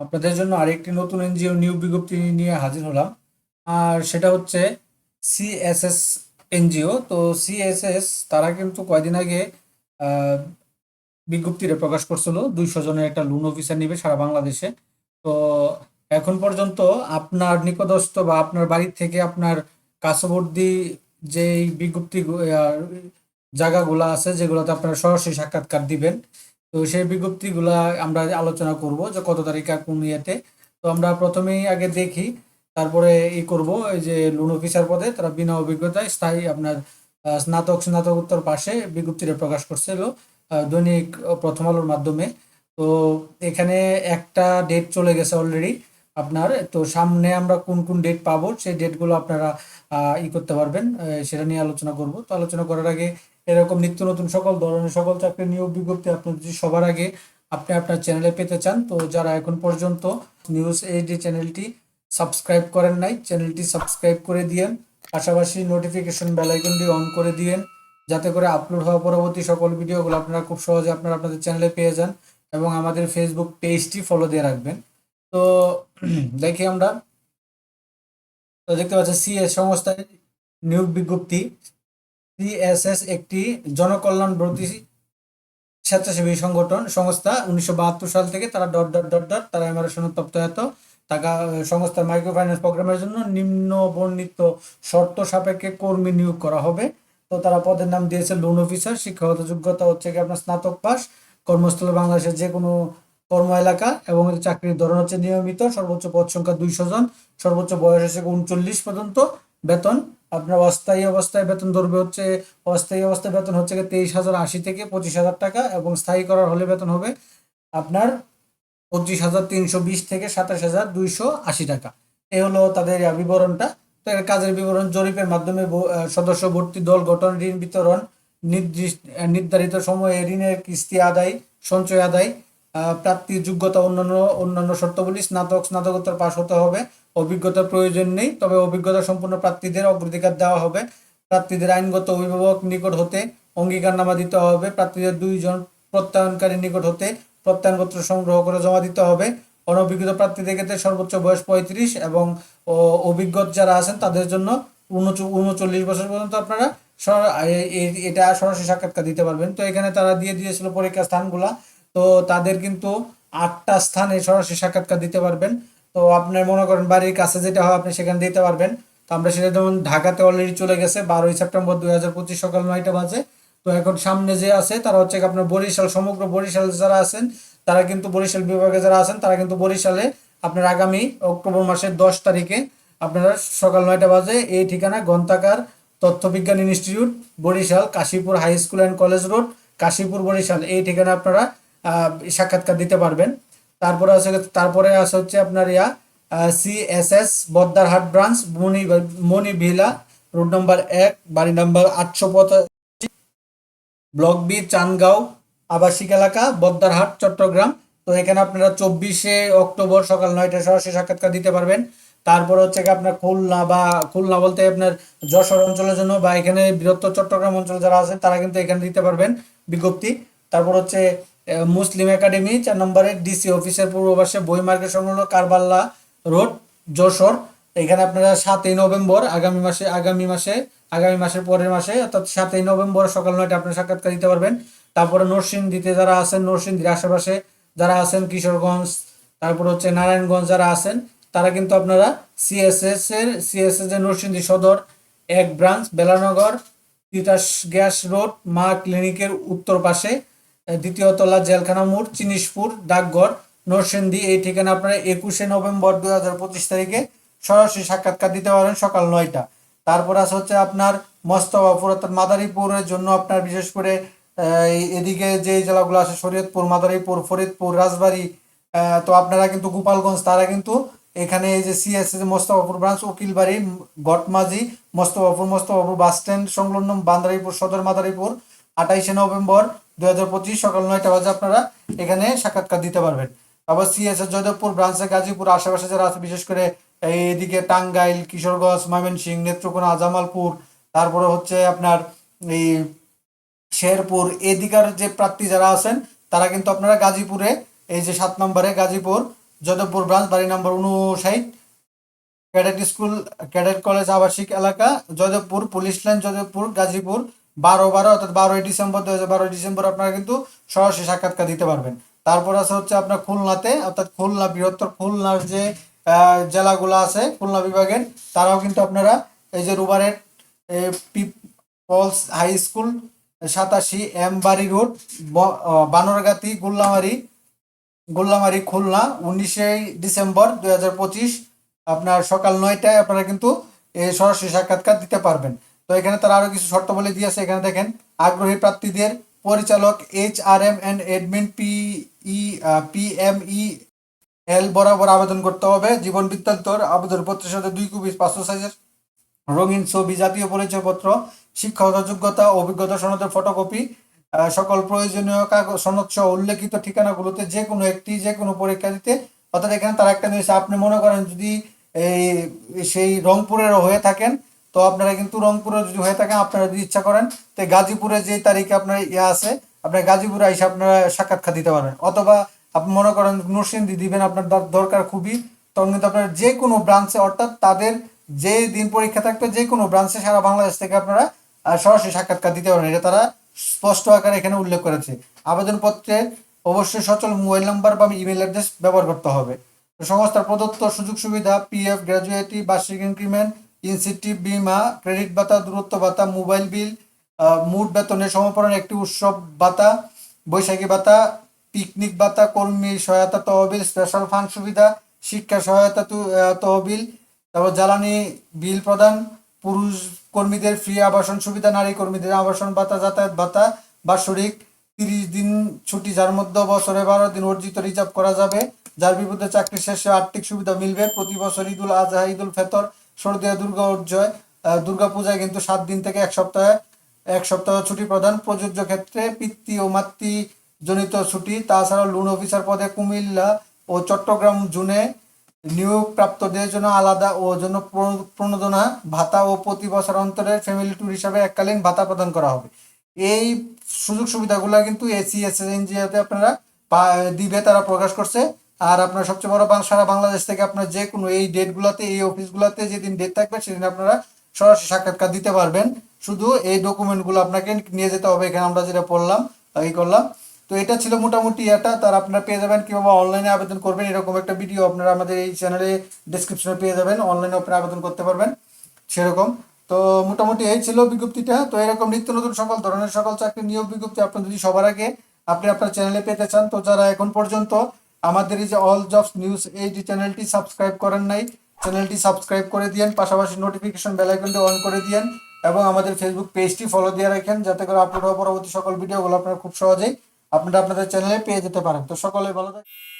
আপনাদের জন্য আরেকটি নতুন এনজিও নিউ বিজ্ঞপ্তি নিয়ে হাজির হলাম। আর সেটা হচ্ছে সিএসএস এনজিও। তো সিএসএস তারা কিন্তু কয়দিন আগে আহ, বিজ্ঞপ্তিটা প্রকাশ করছিল দুইশো জনের একটা লোন অফিসার নিবে সারা বাংলাদেশে। তো এখন পর্যন্ত আপনার নিকটস্থ বা আপনার বাড়ির থেকে আপনার কাছবর্তী যেই বিজ্ঞপ্তি জায়গাগুলো আছে যেগুলোতে আপনারা সরাসরি সাক্ষাৎকার দিবেন তো সেই বিজ্ঞপ্তিগুলা আমরা আলোচনা করব যে কত তারিখে কোন ইয়েতে। তো আমরা প্রথমেই আগে দেখি, তারপরে ই করব, এই যে লোন অফিসার পদে তারা বিনা অভিজ্ঞতায় স্থায়ী আপনার স্নাতক, স্নাতকোত্তর পাশে বিজ্ঞপ্তিটা প্রকাশ করছিল দৈনিক প্রথম আলোর মাধ্যমে। তো এখানে একটা ডেট চলে গেছে অলরেডি আপনার, তো সামনে আমরা কোন কোন ডেট পাবো, সেই ডেটগুলো আপনারা ই করতে পারবেন সেটা নিয়ে আলোচনা করব। তো আলোচনা করার আগে এরকম নিত্য নতুন সকল ধরনের সকল চাকরির নিয়োগ বিজ্ঞপ্তি আপনি যদি সবার আগে আপনি আপনার চ্যানেলে পেতে চান। তো যারা এখন পর্যন্ত নিউজ এইচডি চ্যানেলটি সাবস্ক্রাইব করেন নাই চ্যানেলটি সাবস্ক্রাইব করে দিয়েন। পাশাপাশি নোটিফিকেশন বেল আইকনটি অন করে দিয়েন, যাতে করে আপলোড হওয়া পরবর্তী সকল ভিডিওগুলো আপনারা খুব সহজে আপনারা আপনাদের চ্যানেলে পেয়ে যান এবং আমাদের ফেসবুক পেজটি ফলো দিয়ে রাখবেন। তো দেখি আমরা। তো দেখতে পাচ্ছেন সিএস সংস্থায় নিয়োগ বিজ্ঞপ্তি। সিএসএস একটি জনকল্যাণ বিরোধী স্বেচ্ছাসেবী সংগঠন, সংস্থা। উনিশশো বাহাত্তর সাল থেকে তারা ডট ডট ডট ডট, তারা এমআরএ সনদপ্রাপ্ত এত টাকা সংস্থার মাইক্রো ফাইন্যান্স প্রোগ্রামের জন্য নিম্ন বর্ণিত শর্ত সাপেক্ষে কর্মী নিয়োগ করা হবে। তো তারা পদের নাম দিয়েছে লোন অফিসার শিক্ষাগত যোগ্যতা হচ্ছে কি আপনার স্নাতক পাস কর্মস্থলে বাংলাদেশের যে কোনো কর্ম এলাকা এবং চাকরির ধরন হচ্ছে নিয়মিত, সর্বোচ্চ পদ সংখ্যা দুইশো জন, সর্বোচ্চ বয়স হচ্ছে উনচল্লিশ পর্যন্ত। বেতন আপনার অস্থায়ী অবস্থায় বেতন ধরবে হচ্ছে, অস্থায়ী অবস্থায় বেতন হচ্ছে তেইশ হাজার আশি থেকে পঁচিশ হাজার টাকা এবং স্থায়ী করার হলে বেতন হবে আপনার পঁচিশ হাজার তিনশো বিশ থেকে সাতাশ হাজার দুইশো আশি টাকা। এ হলো তাদের বিবরণটা। তো এর কাজের বিবরণ জরিপের মাধ্যমে সদস্য ভর্তি দল গঠন, ঋণ বিতরণ, নির্দিষ্ট নির্ধারিত সময়ে ঋণের কিস্তি আদায়, সঞ্চয় আদায় প্রাপ্তির যোগ্যতা অন্যান্য অন্যান্য শর্তাবলী, স্নাতক, স্নাতকোত্তর পাশ হতে হবে। অভিজ্ঞতার প্রয়োজন নেই, তবে অভিজ্ঞতা সম্পন্ন প্রার্থীদের অগ্রাধিকার দেওয়া হবে। প্রার্থীদের আইনগত অভিভাবক নিকট হতে অঙ্গীকারনামা দিতে হবে। প্রার্থীদের দুইজন প্রত্যয়নকারীর নিকট হতে প্রত্যয়নপত্র সংগ্রহ করে জমা দিতে হবে। অনভিজ্ঞতা প্রার্থীদের ক্ষেত্রে সর্বোচ্চ বয়স পঁয়ত্রিশ এবং অভিজ্ঞ যারা আছেন তাদের জন্য উনচ- উনচল্লিশ বছর পর্যন্ত আপনারা এটা সরাসরি সাক্ষাৎকার দিতে পারবেন। তো এখানে তারা দিয়ে দিয়েছিল পরীক্ষা স্থানগুলা। তো তাদের কিন্তু আটটা স্থানে সরাসরি সাক্ষাৎকার দিতে পারবেন। তো আপনার মনে করেন বাড়ির কাছে যেটা হয়, আপনি সেখানে দিতে পারবেন। তো আমরা সেটা যেমন ঢাকাতে অলরেডি চলে গেছে, বারোই সেপ্টেম্বর দুই হাজার পঁচিশ সকাল নয়টা বাজে। তো এখন সামনে যে আছে, তারা হচ্ছে আপনার বরিশাল, সমগ্র বরিশাল যারা আছেন, তারা কিন্তু বরিশাল বিভাগে যারা আছেন, তারা কিন্তু বরিশালে আপনার আগামী অক্টোবর মাসের দশ তারিখে আপনারা সকাল নয়টা বাজে এই ঠিকানা গ্রন্থাগার তথ্যবিজ্ঞান institute, Barishal, Kashipur high school and college road, Kashipur Barishal. এই ঠিকানা আপনারা সাক্ষাৎকার দিতে পারবেন। তারপরে আছে তারপরে আছে হচ্ছে আপনার ইয়া C S CSS Boddarhat branch Moni Moni villa, road number এক, বাড়ি নম্বর আটশো পঁচাশি, ব্লক বি, চানগাঁও, আবাসিক এলাকা বদ্দারহাট চট্টগ্রাম। তো এখানে আপনারা চব্বিশে অক্টোবর সকাল নয়টায় সরাসরি সাক্ষাৎকার দিতে পারবেন। তারপর হচ্ছে আপনার খুলনা বা, খুলনা বলতে আপনার যশোর অঞ্চলের জন্য বা এখানে বৃহত্তর চট্টগ্রাম অঞ্চল যারা আছে, তারা কিন্তু এখানে দিতে পারবেন বিজ্ঞপ্তি। তারপর হচ্ছে মুসলিম একাডেমি, চার নম্বরে ডিসি অফিসের পূর্ব পাশে বই মার্কেট সংলগ্ন কারবাল্লা রোড, যশোর। এখানে আপনারা সাতই নভেম্বর আগামী মাসে আগামী মাসে, আগামী মাসের পরের মাসে, অর্থাৎ সাতই নভেম্বর সকাল নয়টা আপনারা সাক্ষাৎকার দিতে পারবেন। তারপরে নরসিংদীতে যারা আছেন, নরসিংদীর আশেপাশে যারা আছেন, কিশোরগঞ্জ, তারপর হচ্ছে নারায়ণগঞ্জ যারা আছেন, তারা কিন্তু আপনারা সিএসএস এর সিএসএস এর নরসিংদী সদর এক branch, Belanagar, Titas gas road, মা ক্লিনিকের উত্তর পাশে দ্বিতীয় তলা জেলখানা মোড় চিনিশপুর ডাকঘর, নরসিংদী। এই ঠিকানা আপনারা একুশে নভেম্বর দুই হাজার পঁচিশ তারিখে সরাসরি সাক্ষাৎকার দিতে পারেন সকাল নয়টা। তারপর আছে হচ্ছে আপনার মস্তফাপুর অর্থাৎ মাদারীপুরের জন্য আপনার বিশেষ করে এদিকে যে জেলাগুলো আছে শরীয়তপুর, মাদারীপুর, ফরিদপুর, রাজবাড়ী তো আপনারা কিন্তু গোপালগঞ্জ, তারা কিন্তু এখানে এই যে CS Mostafapur branch Ukilbari Gotmajhi Mostafapur Mostafapur bus stand সংলগ্ন বান্দারীপুর, সদর মাদারীপুর আঠাইশে নভেম্বর দুই হাজার পঁচিশ সকাল নয়টা বাজে আপনারা এখানে সাক্ষাৎকার দিতে পারবেন। আবার সিএস জয়দেবপুর ব্রাঞ্চে গাজীপুর আশেপাশে যারা আছে, বিশেষ করে এই এদিকে টাঙ্গাইল, কিশোরগঞ্জ, ময়মনসিংহ, নেত্রকোনা, জামালপুর, তারপরে হচ্ছে আপনার এই শেরপুর, এদিকার যে প্রার্থী যারা আছেন, তারা কিন্তু আপনারা গাজীপুরে, এই যে সাত নম্বরে গাজীপুর যাদবপুর ব্রাঞ্চ, বাড়ি নম্বর উনষাট ক্যাডেট স্কুল, ক্যাডেট কলেজ, আবাসিক এলাকা যাদবপুর পুলিশ লাইন যাদবপুর গাজীপুর বারো বারো, অর্থাৎ বারোই ডিসেম্বর দু হাজার বারোই ডিসেম্বর আপনারা কিন্তু সরাসরি সাক্ষাৎকার দিতে পারবেন। তারপর আছে হচ্ছে আপনার খুলনাতে, অর্থাৎ খুলনা বৃহত্তর খুলনার যে জেলাগুলো আছে, খুলনা বিভাগের, তারাও কিন্তু আপনারা এই যে রুবারেট পিপলস হাই স্কুল, সাতাশি এম বাড়ি রোড বানরগাতি, গোল্লামারি গোল্লামারি খুলনা, উনিশে ডিসেম্বর দুই হাজার পঁচিশ, আপনার সকাল নয়টায় আপনারা কিন্তু সরাসরি সাক্ষাৎকার দিতে পারবেন। তো এখানে তারা আরও কিছু শর্ত বলে দিয়েছে। এখানে দেখেন, আগ্রহী প্রার্থীদের পরিচালক H R M and admin P E P M E L বরাবর আবেদন করতে হবে। জীবন বৃত্তান্তর আবেদনপত্রের সাথে দুই কপি পাঁচশো সাইজের রঙিন ছবি, জাতীয় পরিচয়পত্র, শিক্ষাগত যোগ্যতা, অভিজ্ঞতা সনদের ফটোকপি সকল প্রয়োজনীয় কাগজ, সনদ সহ উল্লেখিত ঠিকানাগুলোতে যে কোনো একটি যে কোনো পরীক্ষা দিতে। অর্থাৎ এখানে তারা একটা জিনিস, আপনি মনে করেন যদি এই, সেই রংপুরের হয়ে থাকেন তো আপনারা কিন্তু রংপুরে যদি হয়ে থাকেন, আপনারা যদি ইচ্ছা করেন, তো গাজীপুরে যে তারিখে আপনার ইয়ে আছে, আপনার গাজীপুরে এসে আপনারা সাক্ষাৎকার দিতে পারবেন। অথবা আপনি মনে করেন নরসিংদী দিবেন, আপনার দর- দরকার খুবই, তখন কিন্তু আপনার যে কোনো ব্রাঞ্চে অর্থাৎ তাদের যে দিন পরীক্ষা থাকবে যে কোনো ব্রাঞ্চে সারা বাংলাদেশ থেকে আপনারা সরাসরি সাক্ষাৎকার দিতে পারবেন। এটা তারা স্পষ্ট আকারে এখানে উল্লেখ করেছে। আবেদনপত্রে অবশ্যই সচল মোবাইল নাম্বার বা ইমেল অ্যাড্রেস ব্যবহার করতে হবে। সংস্থার প্রদত্ত সুযোগ সুবিধা পিএফ গ্র্যাজুয়েটি বার্ষিক ইনক্রিমেন্ট ইনসেন্টিভ বিমা, ক্রেডিট ভাতা, দূরত্ব ভাতা, মোবাইল বিল মোট বেতনের সমপরণ একটি উৎসব ভাতা, বৈশাখী ভাতা, পিকনিক ভাতা, কর্মী সহায়তা তহবিল স্পেশাল ফান্ড সুবিধা, শিক্ষা সহায়তা তহবিল, তারপর জ্বালানি বিল প্রদান, পুরুষ কর্মীদের ফ্রি আবাসন সুবিধা, নারী কর্মীদের আবাসন ভাতা, যাতায়াত ভাতা, বাৎসরিক তিরিশ দিন ছুটি, যার মধ্যে বছরে বারো দিন অর্জিত রিজার্ভ করা যাবে, যার বিরুদ্ধে চাকরি শেষে আর্থিক সুবিধা মিলবে। প্রতি বছর ঈদুল আজহা, ঈদুল ফেতর সর্দিয়া দুর্গা উজ্জয় দুর্গা পূজায় কিন্তু সাত দিন থেকে এক সপ্তাহে, এক সপ্তাহ ছুটি প্রদান। প্রযোজ্য ক্ষেত্রে পিতৃ ও মাতৃ জনিত ছুটি। তাছাড়া লোন অফিসার পদে কুমিল্লা ও চট্টগ্রাম জুনে নিয়োগপ্রাপ্তদের জন্য আলাদা ও জন্য প্র- প্রণোদনা, ভাতা ও প্রতি বছর অন্তরে ফ্যামিলি ট্যুর হিসাবে এককালীন ভাতা প্রদান করা হবে। এই সুযোগ সুবিধাগুলো কিন্তু এসি এস এনজিওতে আপনারা দিবে, তারা প্রকাশ করছে। আর আপনার সবচেয়ে বড় সারা বাংলাদেশ থেকে আপনার যে কোনো এই ডেটগুলোতে, এই অফিসগুলোতে যেদিন ডেট থাকবে, সেদিন আপনারা সরাসরি সাক্ষাৎকার দিতে পারবেন। শুধু এই ডকুমেন্টগুলো আপনাকে নিয়ে যেতে হবে, এখানে আমরা যেটা পড়লাম এই করলাম। তো এটা ছিল মোটামুটি এটা তার আপনারা পেয়ে যাবেন কীভাবে অনলাইনে আবেদন করবেন, এরকম একটা ভিডিও আপনারা আমাদের এই চ্যানেলে ডিসক্রিপশনে পেয়ে যাবেন অনলাইনে আপনারা আবেদন করতে পারবেন, সেরকম। তো মোটামুটি এই ছিল বিজ্ঞপ্তিটা। তো এরকম নিত্য নতুন সকল ধরনের সকল চাকরি নিয়োগ বিজ্ঞপ্তি আপনি যদি সবার আগে আপনি আপনার চ্যানেলে পেতে চান, তো যারা এখন পর্যন্ত আমাদের এই যে অল জবস নিউজ এই যে চ্যানেলটি সাবস্ক্রাইব করেন নাই চ্যানেলটি সাবস্ক্রাইব করে দিয়েন, পাশাপাশি নোটিফিকেশন বেল আইকনটি অন করে দিয়েন এবং আমাদের ফেসবুক পেজটি ফলো দিয়ে রাখেন যাতে করে আপলোড হওয়া পরবর্তী সকল ভিডিওগুলো আপনারা খুব সহজেই আপনারা আপনাদের চ্যানেলে পেয়ে যেতে পারেন। তো সকলে ভালো থাকবেন